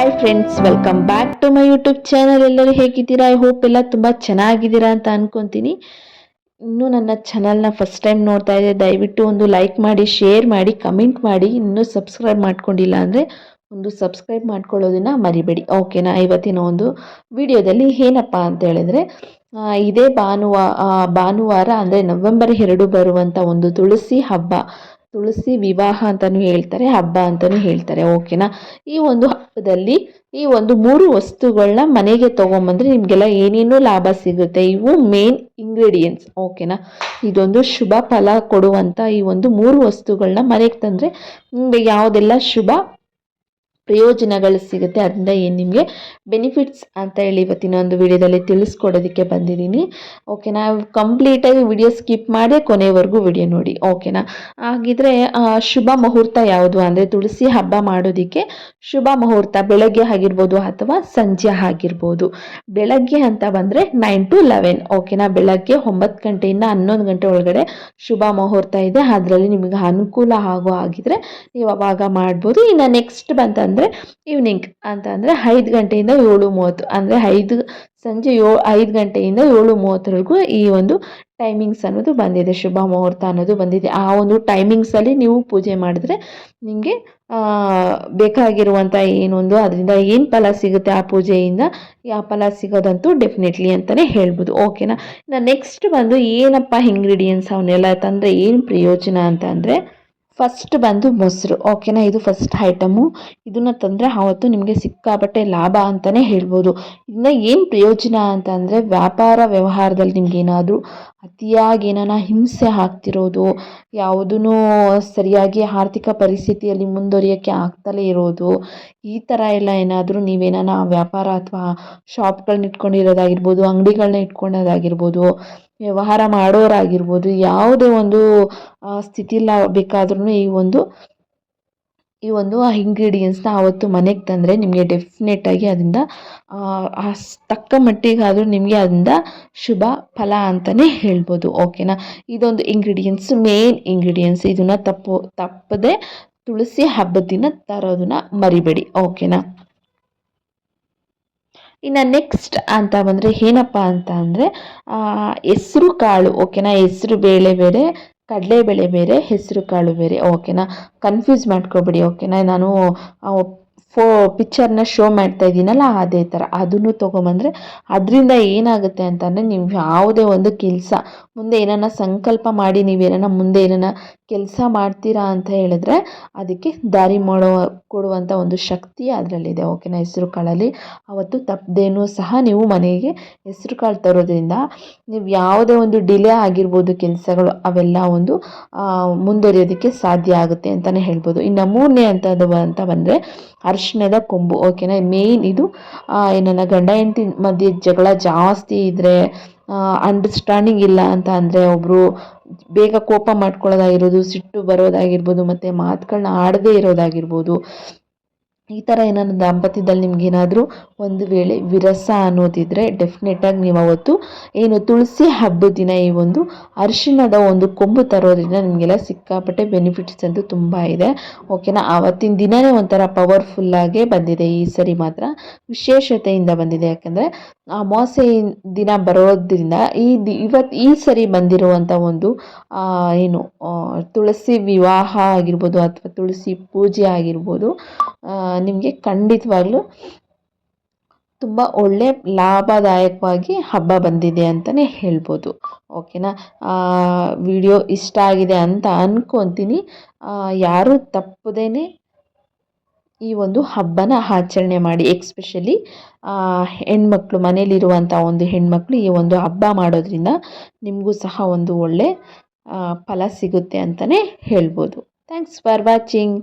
Hi friends welcome back to my YouTube channel ಎಲ್ಲರೂ ಹೇಗಿದ್ದೀರಾ? I hope ಎಲ್ಲ ತುಂಬ ಚೆನ್ನಾಗಿದ್ದೀರಾ ಅಂತ ಅನ್ಕೊತೀನಿ. ಇನ್ನೂ ನನ್ನ ಚಾನಲ್ನ ಫಸ್ಟ್ ಟೈಮ್ ನೋಡ್ತಾ ಇದ್ದೆ ದಯವಿಟ್ಟು ಒಂದು ಲೈಕ್ ಮಾಡಿ ಶೇರ್ ಮಾಡಿ ಕಮೆಂಟ್ ಮಾಡಿ. ಇನ್ನೂ ಸಬ್ಸ್ಕ್ರೈಬ್ ಮಾಡ್ಕೊಂಡಿಲ್ಲ ಅಂದರೆ ಒಂದು ಸಬ್ಸ್ಕ್ರೈಬ್ ಮಾಡ್ಕೊಳ್ಳೋದನ್ನ ಮರಿಬೇಡಿ. ಓಕೆನಾ ಇವತ್ತಿನ ಒಂದು ವಿಡಿಯೋದಲ್ಲಿ ಏನಪ್ಪ ಅಂತ ಹೇಳಿದ್ರೆ ಇದೇ ಭಾನುವಾರ ಭಾನುವಾರ ಅಂದರೆ ನವೆಂಬರ್ ಎರಡು ಬರುವಂಥ ಒಂದು ತುಳಸಿ ಹಬ್ಬ. ತುಳಸಿ ವಿವಾಹ ಅಂತಲೂ ಹೇಳ್ತಾರೆ, ಹಬ್ಬ ಅಂತಲೂ ಹೇಳ್ತಾರೆ. ಓಕೆನಾ ಈ ಒಂದು ಹಬ್ಬದಲ್ಲಿ ಈ ಒಂದು ಮೂರು ವಸ್ತುಗಳನ್ನ ಮನೆಗೆ ತಗೊಂಬಂದ್ರೆ ನಿಮಗೆಲ್ಲ ಏನೇನು ಲಾಭ ಸಿಗುತ್ತೆ? ಇವು ಮೇನ್ ಇಂಗ್ರೀಡಿಯೆಂಟ್ಸ್ ಓಕೆನಾ ಇದೊಂದು ಶುಭ ಫಲ ಕೊಡುವಂಥ ಈ ಒಂದು ಮೂರು ವಸ್ತುಗಳನ್ನ ಮನೆಗೆ ತಂದರೆ ನಿಮಗೆ ಯಾವುದೆಲ್ಲ ಶುಭ ಪ್ರಯೋಜನಗಳು ಸಿಗುತ್ತೆ. ಅದರಿಂದ ಏನು ನಿಮಗೆ ಬೆನಿಫಿಟ್ಸ್ ಅಂತ ಹೇಳಿ ಇವತ್ತಿನ ಒಂದು ವಿಡಿಯೋದಲ್ಲಿ ತಿಳಿಸ್ಕೊಡೋದಕ್ಕೆ ಬಂದಿದ್ದೀನಿ. ಓಕೆನಾ ಕಂಪ್ಲೀಟಾಗಿ ವಿಡಿಯೋ ಸ್ಕಿಪ್ ಮಾಡಿ ಕೊನೆವರೆಗೂ ವಿಡಿಯೋ ನೋಡಿ. ಓಕೆನಾ ಹಾಗಿದ್ರೆ ಶುಭ ಮುಹೂರ್ತ ಯಾವುದು ಅಂದರೆ ತುಳಸಿ ಹಬ್ಬ ಮಾಡೋದಕ್ಕೆ ಶುಭ ಮುಹೂರ್ತ ಬೆಳಗ್ಗೆ ಆಗಿರ್ಬೋದು ಅಥವಾ ಸಂಜೆ ಆಗಿರ್ಬೋದು. ಬೆಳಗ್ಗೆ ಅಂತ ಬಂದರೆ ನೈನ್ ಟು ಲೆವೆನ್ ಓಕೆನಾ ಬೆಳಗ್ಗೆ ಒಂಬತ್ತು ಗಂಟೆಯಿಂದ ಹನ್ನೊಂದು ಗಂಟೆ ಒಳಗಡೆ ಶುಭ ಮುಹೂರ್ತ ಇದೆ. ಅದರಲ್ಲಿ ನಿಮಗೆ ಅನುಕೂಲ ಆಗೋ ಆಗಿದ್ರೆ ನೀವು ಅವಾಗ ಮಾಡ್ಬೋದು. ಇನ್ನು ನೆಕ್ಸ್ಟ್ ಬಂತಂದರೆ ಈವ್ನಿಂಗ್ ಅಂತ ಅಂದರೆ ಐದು ಗಂಟೆಯಿಂದ ಏಳು ಮೂವತ್ತು, ಅಂದರೆ ಐದು, ಸಂಜೆ ಯೋ ಐದು ಗಂಟೆಯಿಂದ ಏಳು ಮೂವತ್ತರವರೆಗೂ ಈ ಒಂದು ಟೈಮಿಂಗ್ಸ್ ಅನ್ನೋದು ಬಂದಿದೆ, ಶುಭ ಮುಹೂರ್ತ ಅನ್ನೋದು ಬಂದಿದೆ. ಆ ಒಂದು ಟೈಮಿಂಗ್ಸಲ್ಲಿ ನೀವು ಪೂಜೆ ಮಾಡಿದ್ರೆ ನಿಮಗೆ ಬೇಕಾಗಿರುವಂಥ ಏನೊಂದು ಅದರಿಂದ ಏನು ಫಲ ಸಿಗುತ್ತೆ ಆ ಪೂಜೆಯಿಂದ ಆ ಫಲ ಸಿಗೋದಂತೂ ಡೆಫಿನೆಟ್ಲಿ ಅಂತಲೇ ಹೇಳ್ಬೋದು. ಓಕೆನಾ ಇನ್ನು ನೆಕ್ಸ್ಟ್ ಬಂದು ಏನಪ್ಪ ಇಂಗ್ರೀಡಿಯೆಂಟ್ಸ್ ಅವನ್ನೆಲ್ಲ ತಂದರೆ ಏನು ಪ್ರಯೋಜನ ಅಂತ ಅಂದರೆ ಫಸ್ಟ್ ಬಂದು ಮೊಸರು. ಓಕೆನಾ ಇದು ಫಸ್ಟ್ ಐಟಮು ಇದನ್ನು ತಂದರೆ ಆವತ್ತು ನಿಮಗೆ ಸಿಕ್ಕಾಪಟ್ಟೆ ಲಾಭ ಅಂತಲೇ ಹೇಳ್ಬೋದು. ಇದನ್ನ ಏನು ಪ್ರಯೋಜನ ಅಂತ ವ್ಯಾಪಾರ ವ್ಯವಹಾರದಲ್ಲಿ ನಿಮ್ಗೆ ಏನಾದರೂ ಅತಿಯಾಗಿ ಏನಾನ ಹಿಂಸೆ ಆಗ್ತಿರೋದು ಯಾವುದೂ ಸರಿಯಾಗಿ ಆರ್ಥಿಕ ಪರಿಸ್ಥಿತಿಯಲ್ಲಿ ಮುಂದುವರಿಯೋಕ್ಕೆ ಆಗ್ತಲೇ ಇರೋದು, ಈ ಥರ ಎಲ್ಲ ಏನಾದರೂ ನೀವೇನಾನ ವ್ಯಾಪಾರ ಅಥವಾ ಶಾಪ್ಗಳನ್ನ ಇಟ್ಕೊಂಡಿರೋದಾಗಿರ್ಬೋದು, ಅಂಗಡಿಗಳನ್ನ ಇಟ್ಕೊಳ್ಳೋದಾಗಿರ್ಬೋದು ವ್ಯವಹಾರ ಮಾಡೋರಾಗಿರ್ಬೋದು, ಯಾವುದೇ ಒಂದು ಸ್ಥಿತಿಲಿ ಬೇಕಾದ್ರೂ ಈ ಒಂದು ಈ ಒಂದು ಆ ಇಂಗ್ರೀಡಿಯೆಂಟ್ಸ್ನ ಆವತ್ತು ಮನೆಗೆ ತಂದರೆ ನಿಮಗೆ ಡೆಫಿನೆಟಾಗಿ ಅದರಿಂದ ತಕ್ಕ ಮಟ್ಟಿಗಾದರೂ ನಿಮಗೆ ಅದರಿಂದ ಶುಭ ಫಲ ಅಂತಲೇ ಹೇಳ್ಬೋದು ಓಕೆನಾ ಇದೊಂದು ಇಂಗ್ರೀಡಿಯೆಂಟ್ಸ್ ಮೇನ್ ಇಂಗ್ರೀಡಿಯೆಂಟ್ಸ್ ಇದನ್ನು ತಪ್ಪು, ತಪ್ಪದೆ ತುಳಸಿ ಹಬ್ಬದ ದಿನ ತರೋದನ್ನ ಮರಿಬೇಡಿ ಓಕೆನಾ ಇನ್ನು ನೆಕ್ಸ್ಟ್ ಅಂತ ಬಂದರೆ ಏನಪ್ಪ ಅಂತ ಅಂದರೆ ಹೆಸ್ರು ಕಾಳು ಓಕೆನಾ ಹೆಸ್ರು ಬೇಳೆ ಬೇರೆ ಕಡಲೆ ಬೇಳೆ ಬೇರೆ, ಹೆಸರು ಕಾಳು ಬೇರೆ ಓಕೆನಾ ಕನ್ಫ್ಯೂಸ್ ಮಾಡ್ಕೊಬೇಡಿ ಓಕೆನಾ ನಾನು ಫೋ ಪಿಕ್ಚರ್ನ ಶೋ ಮಾಡ್ತಾ ಇದ್ದೀನಲ್ಲ ಅದೇ ಥರ ಅದನ್ನು ತೊಗೊಂಬಂದರೆ ಅದರಿಂದ ಏನಾಗುತ್ತೆ ಅಂತಂದರೆ ನೀವು ಯಾವುದೇ ಒಂದು ಕೆಲಸ, ಮುಂದೆ ಏನನ್ನ ಸಂಕಲ್ಪ ಮಾಡಿ ನೀವು ಏನನ್ನ ಮುಂದೆ ಏನನ್ನ ಕೆಲಸ ಮಾಡ್ತೀರಾ ಅಂತ ಹೇಳಿದ್ರೆ ಅದಕ್ಕೆ ದಾರಿ ಮಾಡೋ ಕೊಡುವಂಥ ಒಂದು ಶಕ್ತಿ ಅದರಲ್ಲಿದೆ. ಓಕೆನಾ? ಹೆಸರು ಕಾಳಲ್ಲಿ ಅವತ್ತು ತಪ್ಪದೇನೂ ಸಹ ನೀವು ಮನೆಗೆ ಹೆಸರು ಕಾಳು ತರೋದ್ರಿಂದ ನೀವು ಯಾವುದೇ ಒಂದು ಡಿಲೇ ಆಗಿರ್ಬೋದು, ಕೆಲಸಗಳು ಅವೆಲ್ಲ ಒಂದು ಮುಂದುವರಿಯೋದಕ್ಕೆ ಸಾಧ್ಯ ಆಗುತ್ತೆ ಅಂತಲೇ ಹೇಳ್ಬೋದು. ಇನ್ನು ಮೂರನೇ ಅಂಥದ್ದು ಅಂತ ಬಂದರೆ ಅರಿಶಿಣದ ಕೊಂಬು ಓಕೆನಾ ಮೇಯ್ನ್ ಇದು ಏನನ್ನ ನನ್ನ ಗಂಡ ಹೆಂಡತಿ ಮಧ್ಯೆ ಜಗಳ ಜಾಸ್ತಿ ಇದ್ದರೆ ಅಂಡರ್ಸ್ಟ್ಯಾಂಡಿಂಗ್ ಇಲ್ಲ ಅಂತ ಅಂದರೆ ಒಬ್ಬರು ಬೇಗ ಕೋಪ ಮಾಡ್ಕೊಳ್ಳೋದಾಗಿರ್ಬೋದು, ಸಿಟ್ಟು ಬರೋದಾಗಿರ್ಬೋದು, ಮತ್ತು ಮಾತುಗಳನ್ನ ಆಡದೇ ಇರೋದಾಗಿರ್ಬೋದು ಈ ಥರ ಏನಾದ್ರು ದಾಂಪತ್ಯದಲ್ಲಿ ನಿಮ್ಗೇನಾದರೂ ಒಂದು ವೇಳೆ ವಿರಸ ಅನ್ನೋದಿದ್ರೆ ಡೆಫಿನೆಟಾಗಿ ನೀವು ಅವತ್ತು ಏನು ತುಳಸಿ ಹಬ್ಬದ ದಿನ ಈ ಒಂದು ಅರಿಶಿಣದ ಒಂದು ಕೊಂಬು ತರೋದ್ರಿಂದ ನಿಮಗೆಲ್ಲ ಸಿಕ್ಕಾಪಟ್ಟೆ ಬೆನಿಫಿಟ್ಸ್ ಅಂತೂ ತುಂಬ ಇದೆ. ಓಕೆನಾ ಆವತ್ತಿನ ದಿನವೇ ಒಂಥರ ಪವರ್ಫುಲ್ಲಾಗೇ ಬಂದಿದೆ ಈ ಸರಿ ಮಾತ್ರ. ವಿಶೇಷತೆಯಿಂದ ಬಂದಿದೆ. ಯಾಕಂದರೆ ಅಮಾವಾಸ್ಯೆ ದಿನ ಬರೋದ್ರಿಂದ ಈ ಇವತ್ತು ಈ ಸರಿ ಬಂದಿರುವಂಥ ಒಂದು ಏನು ತುಳಸಿ ವಿವಾಹ ಆಗಿರ್ಬೋದು ಅಥವಾ ತುಳಸಿ ಪೂಜೆ ಆಗಿರ್ಬೋದು ನಿಮಗೆ ಖಂಡಿತವಾಗ್ಲೂ ತುಂಬ ಒಳ್ಳೆ ಲಾಭದಾಯಕವಾಗಿ ಹಬ್ಬ ಬಂದಿದೆ ಅಂತಲೇ ಹೇಳ್ಬೋದು. ಓಕೆನಾ ವಿಡಿಯೋ ಇಷ್ಟ ಆಗಿದೆ ಅಂತ ಅಂದ್ಕೊತೀನಿ ಯಾರೂ ತಪ್ಪದೇ ಈ ಒಂದು ಹಬ್ಬನ ಆಚರಣೆ ಮಾಡಿ ಎಕ್ಸ್ಪೆಷಲಿ ಹೆಣ್ಮಕ್ಳು ಮನೇಲಿರುವಂಥ ಒಂದು ಹೆಣ್ಮಕ್ಳು ಈ ಒಂದು ಹಬ್ಬ ಮಾಡೋದ್ರಿಂದ ನಿಮಗೂ ಸಹ ಒಂದು ಒಳ್ಳೆ ಫಲ ಸಿಗುತ್ತೆ ಅಂತಲೇ ಹೇಳ್ಬೋದು. Thanks for watching